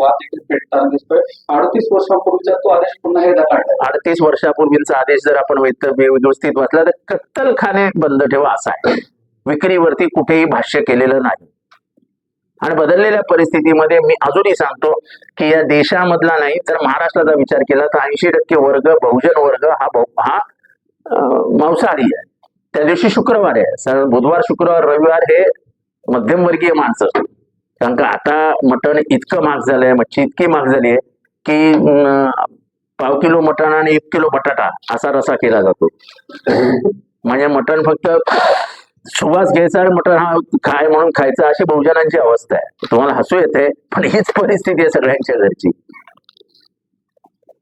वाद देखील पेटताना दिसतोय. अडतीस वर्षापूर्वीचा तो आदेश पुन्हा एकदा काढलाय अडतीस वर्षापूर्वीचा आदेश जर आपण व्यवस्थित वाचला तर कत्तलखाने बंद ठेवा असा आहे. विक्रीवरती कुठेही भाष्य केलेलं नाही. आणि बदललेल्या परिस्थितीमध्ये मी अजूनही सांगतो की या देशामधला नाही तर महाराष्ट्राचा विचार केला तर ऐंशी टक्के वर्ग बहुजन वर्ग हा बहु- हा मांसाहारी आहे. त्या दिवशी शुक्रवार आहे. बुधवार शुक्रवार रविवार हे मध्यमवर्गीय माणसं. कारण का आता मटण इतकं महाग झालंय मच्छी इतकी महाग झाली आहे की पाव किलो मटण आणि एक किलो बटाटा असा रसा केला जातो. म्हणजे मटण फक्त सुवास घ्यायचा आणि मटण हा खाय म्हणून खायचा अशी बहुजनांची अवस्था आहे. तुम्हाला हसू येते पण हीच परिस्थिती आहे सगळ्यांच्या घरची.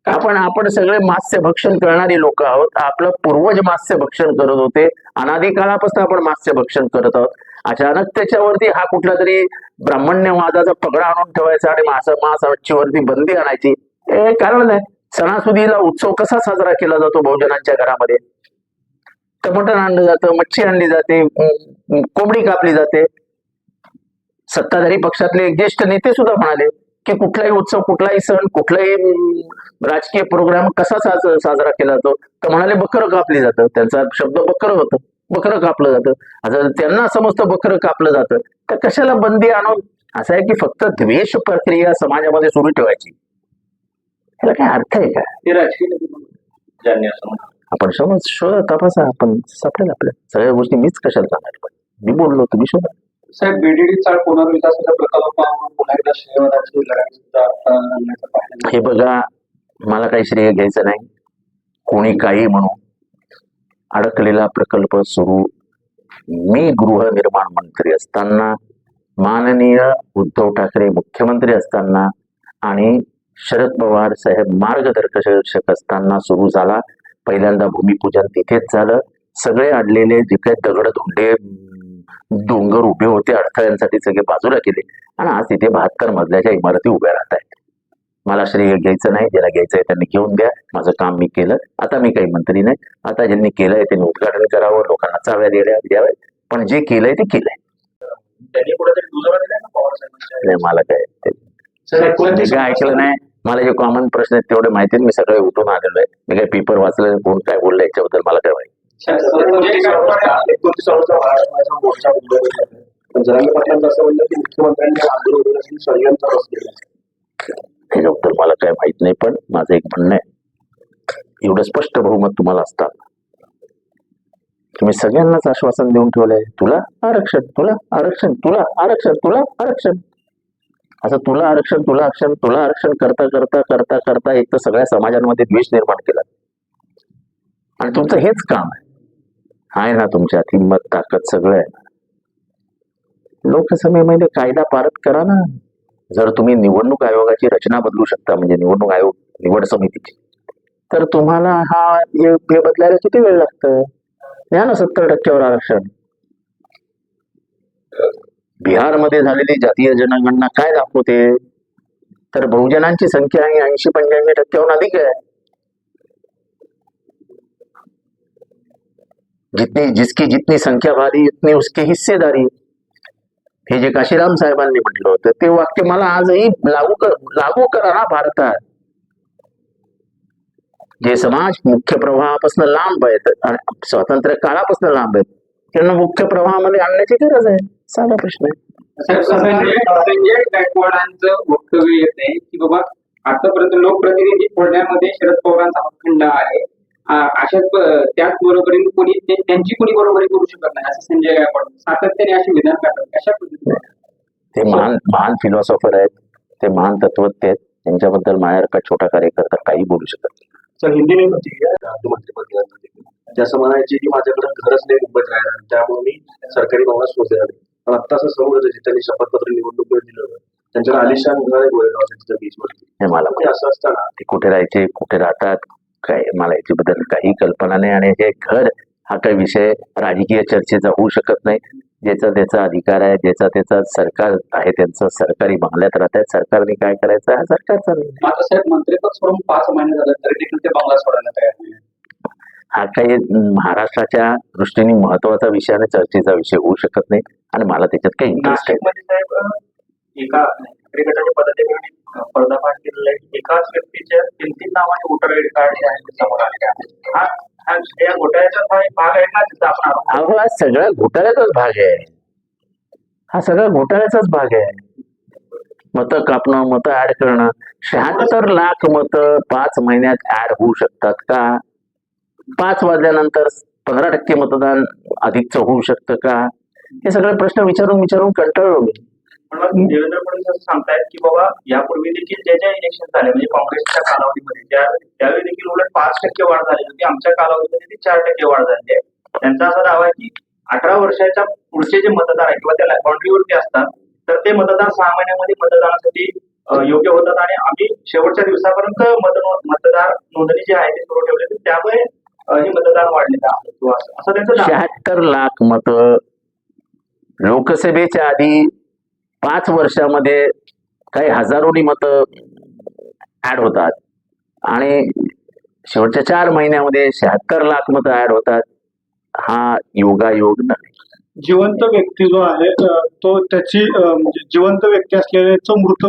आपण आपण सगळे मास्य भक्षण करणारी लोक आहोत. आपलं पूर्वज मास्य भक्षण करत होते. अनादी काळापासून आपण मास्य भक्षण करत आहोत. अचानक त्याच्यावरती हा कुठला तरी ब्राह्मण्यवादाचा पगडा आणून ठेवायचा आणि मासा मासावरती बंदी आणायची. हे कारण नाही सणासुदीला उत्सव कसा साजरा केला जातो बहुजनांच्या घरामध्ये? टमाटर आणलं जातं मच्छी आणली जाते कोंबडी कापली जाते. सत्ताधारी पक्षातले एक ज्येष्ठ नेते सुद्धा म्हणाले की कुठलाही उत्सव कुठलाही सण कुठलाही राजकीय प्रोग्राम कसा साजरा केला जातो? तर म्हणाले बकर कापली जातं. त्यांचा शब्द बकर होतं. बकरं कापलं जातं. आता त्यांना समजतं बकरं कापलं जातं. तर कशाला बंदी आणून? असं आहे की फक्त द्वेष प्रक्रिया समाजामध्ये सुरू ठेवायची. ह्याला काय अर्थ आहे का. आपण समज शोधा तपासा आपण सापडेल आपल्या सगळ्या गोष्टी मीच कशाला सांगायला पाहिजे? मी बोललो तुम्ही शोधा साहेब बीडीडी चाळ रंगण्याचं पाहायला हे बघा मला काही श्रेय घ्यायचं नाही. कोणी काही म्हणू. अडकलेला प्रकल्प सुरू. मी गृहनिर्माण मंत्री असताना माननीय उद्धव ठाकरे मुख्यमंत्री असताना आणि शरद पवार साहेब मार्गदर्शक असताना सुरू झाला. पहिल्यांदा भूमिपूजन तिथेच झालं. सगळे अडलेले जिथे दगड धोंडे डोंगर उभे होते अडथळ्यांसाठी सगळे बाजूला केले. आणि आज तिथे बहात्तर मजल्याच्या इमारती उभ्या राहत आहेत. मला श्रेय घ्यायचं नाही ज्याला घ्यायचंय त्यांनी घेऊन द्या माझं काम मी केलं. आता मी काही मंत्री नाही. आता ज्यांनी केलंय त्यांनी उद्घाटन करावं लोकांना चाव्या द्याव्या पण जे केलंय ते केलंय. नाही, मला काय ते- काय ऐकलं नाही. मला जे कॉमन प्रश्न आहेत तेवढे माहिती मी सगळे उठून आलेलो आहे. मी काय पेपर वाचलं कोण काय बोललं याच्याबद्दल मला काय माहिती. एकोणतीस मला काय माहीत नाही पण माझं एक म्हणणं आहे. एवढं स्पष्ट बहुमत तुम्हाला असतात. तुम्ही सगळ्यांनाच आश्वासन देऊन ठेवलंय तुला आरक्षण तुला आरक्षण तुला आरक्षण तुला आरक्षण. असं तुला आरक्षण तुला आरक्षण तुला आरक्षण करता करता करता करता एक तर सगळ्या समाजांमध्ये द्वेष निर्माण केला. आणि तुमचं हेच काम आहे. आहे ना तुमच्यात हिंमत ताकद सगळं आहे. लोकसभेमध्ये कायदा पारित करा ना. जर तुम्ही निवडणूक आयोगाची रचना बदलू शकता, म्हणजे निवडणूक आयोग, निवड समितीची, तर तुम्हाला हा हे बदलायला किती वेळ लागतं? द्या ना सत्तर टक्क्यावर आरक्षण. बिहारमध्ये झालेली जातीय जनगणना काय दाखवते? तर बहुजनांची संख्या ही ऐंशी पंच्याऐंशी टक्क्याहून अधिक आहे. जितनी जिसकी जितनी संख्या भारी उतनी उसकी हिस्सेदारी. हे जे काशीराम साहेबांनी म्हटलं होतं ते वाक्य मला आजही लागू कर लागू करा ना भारतात. जे समाज मुख्य प्रवाहापासून लांब आहेत आणि स्वातंत्र्य काळापासून लांब आहेत त्यांना मुख्य प्रवाहामध्ये आणण्याची गरज आहे. साधा प्रश्न आहे. साहेब, संजय संजय गायकवाडांचं वक्तव्य की बाबा आतापर्यंत लोकप्रतिनिधी फोडण्यामध्ये शरद पवारांचा हातखंड आहे. प- त्याच बरोबरीने कोणी त्यांची कोणी बरोबरी करू शकत नाही असं संजय गायकवाड. सातत्याने अशी विधान करतात. कशा पद्धतीने? ते महान महान फिलॉसॉफर आहेत. ते महान तत्वज्ञ आहेत. त्यांच्याबद्दल माझ्यासारखा छोटा कार्यकर्ता काही बोलू शकत नाही. सर हिंदी में होती है राज्यमंत्री पद जसं म्हणायचे की माझ्याकडे घरच नाही मुंबईत राहायला त्यामुळे मी सरकारी भवनात शोधले आले पण आता असं समोर येतं, त्यांनी शपथपत्र निवडणूक दिलं त्यांच्याकडे आलिशान घर आहे बीच वरती. हे मला असं असताना ते कुठे राहायचे कुठे राहतात? काय मला याच्याबद्दल काही कल्पना नाही आणि हे घर हा काही विषय राजकीय चर्चेचा होऊ शकत नाही. ज्याचा त्याचा अधिकार आहे ज्याचा त्याचा सरकार आहे त्यांचं सरकारी बंगल्यात राहतात सरकारने काय करायचं? हा सरकारचा हा काही महाराष्ट्राच्या दृष्टीने महत्त्वाचा विषय आणि चर्चेचा विषय होऊ शकत नाही आणि मला त्याच्यात काही इंटरेस्ट आहे पर्दाफाश केलेला आहे एकाच व्यक्तीच्या तीन तीन नावाने वोटर आयडी कार्ड आहे समोर आलेले आहे. हा हा या घोटाळ्याचा हा एक भाग आहे ना तिथं आपण आरोप अहो हा सगळा घोटाळ्याचाच भाग आहे. हा सगळा घोटाळ्याचाच भाग आहे. मतं कापणं मतं ऍड करणं शहात्तर लाख मतं पाच महिन्यात ऍड होऊ शकतात का? पाच वाजल्यानंतर पंधरा टक्के मतदान अधिकचं होऊ शकतं का? हे सगळे प्रश्न विचारून विचारून कंटाळलो मी. देवेंद्र फडणवीस असं सांगतायत की बाबा यापूर्वी देखील ज्या ज्या इलेक्शन झाले म्हणजे काँग्रेसच्या कालावधीमध्ये त्या त्यावेळी देखील उलट पाच टक्के वाढ झाली होती. आमच्या कालावधीमध्ये ती चार टक्के वाढ झाली आहे. त्यांचा असा दावा आहे की अठरा वर्षाच्या पुढचे जे मतदार आहेत किंवा त्या बाउंड्रीवरती असतात तर ते मतदार सहा महिन्यामध्ये मतदानासाठी योग्य होतात. आणि आम्ही शेवटच्या दिवसापर्यंत मतदार नोंदणी जी आहे ती सुरू ठेवली त्यामुळे हे मतदान वाढलेलं आहे किंवा असं असं त्यांचं. शहात्तर लाख मतं लोकसभेच्या आधी पाच वर्षामध्ये काही हजारोनी मतं ऍड होतात. आणि शेवटच्या चार महिन्यामध्ये शहात्तर लाख मतं ऍड होतात. हा योगायोग नाही. जिवंत व्यक्ती जो आहे तो त्याची म्हणजे जिवंत व्यक्ती असलेल्याचं मृत